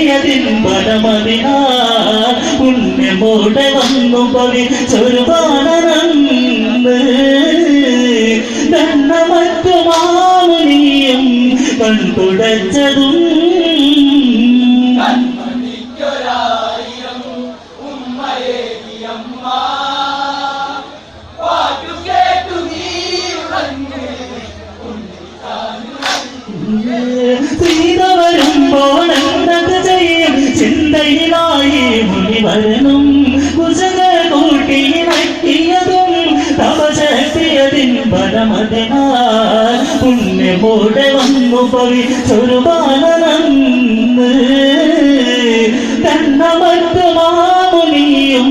മറയതിൽ വടമതിന ഉന്നെ മൂടെ വന്നു പവി ചൊരുപാടനന്ന് തന്ന മറ്റു മാമുനിയും കൺതുടച്ചതും മുനിവരനും കുശക കൂട്ടി പുണ്യമോടെ വന്നു പവിച്ചൊരു ബാലനന്ന് തന്നമറ്റു മാമുനിയും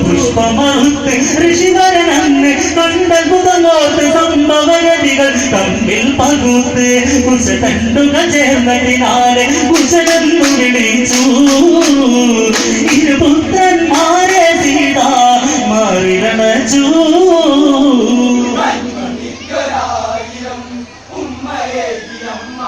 പുഷ്പമറുത്ത് ഋഷിവരനന്ന് കണ്ടത്ഭുതമോത്ത് സംഭവരതികൾ തമ്മിൽ പകുത്ത് കുശതണ്ടുക ചേർന്നതിനാലെ കുശനെന്നു വിളിച്ചു ഇരുപുത്രന്മാരെ സീത മറിരണച്ചു കൺമണിക്കൊരായിരം ഉമ്മയേകിയമ്മ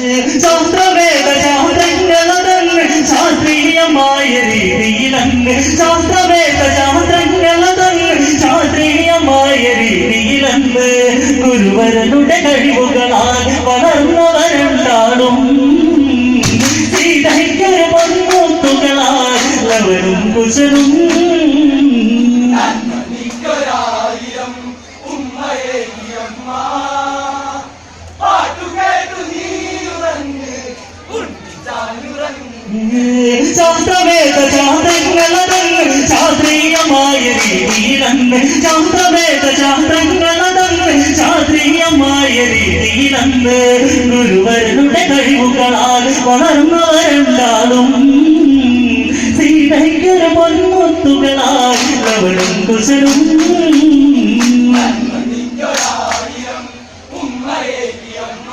ഉണ്ണിച്ചാലുറങ്ങ് ശാസ്ത്രവേദ ശാസ്ത്രങ്ങളതന്ന് ശാസ്ത്രീയമായ രീതിയിലങ്ങ് ശാസ്ത്രവേദ ശാസ്ത്രങ്ങളതന്ന് ശാസ്ത്രീയമായ രീതിയിലങ്ങ് ഗുരുവരനുടെ കഴിവുകളാൽ വളർന്നവരുണ്ടാളും സീതയ്ക്കൊരു പൊന്മുത്തുകളാൽ ലവനും കുശനും കൺമണിക്കൊരായിരം ഉമ്മയേകിയമ്മ. ഉണ്ണിച്ചാലുറങ്ങ് ശാസ്ത്രവേദ ശാസ്ത്രങ്ങളതന്ന് ശാസ്ത്രീയമായ രീതിയിലന്ന് ശാസ്ത്രവേദ ചാത്രീയമായ ശാസ്ത്രീയമായ രീതിയിലന്ന് ഗുരുവരനുടെ കഴിവുകളാൽ വളർന്നവരുണ്ടാളും സീതയ്ക്കൊരു പൊന്മുത്തുകളാൽ അവളും കുശലും. ഉമ്മയേകിയമ്മ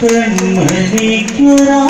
കൺമണിക്കുറാ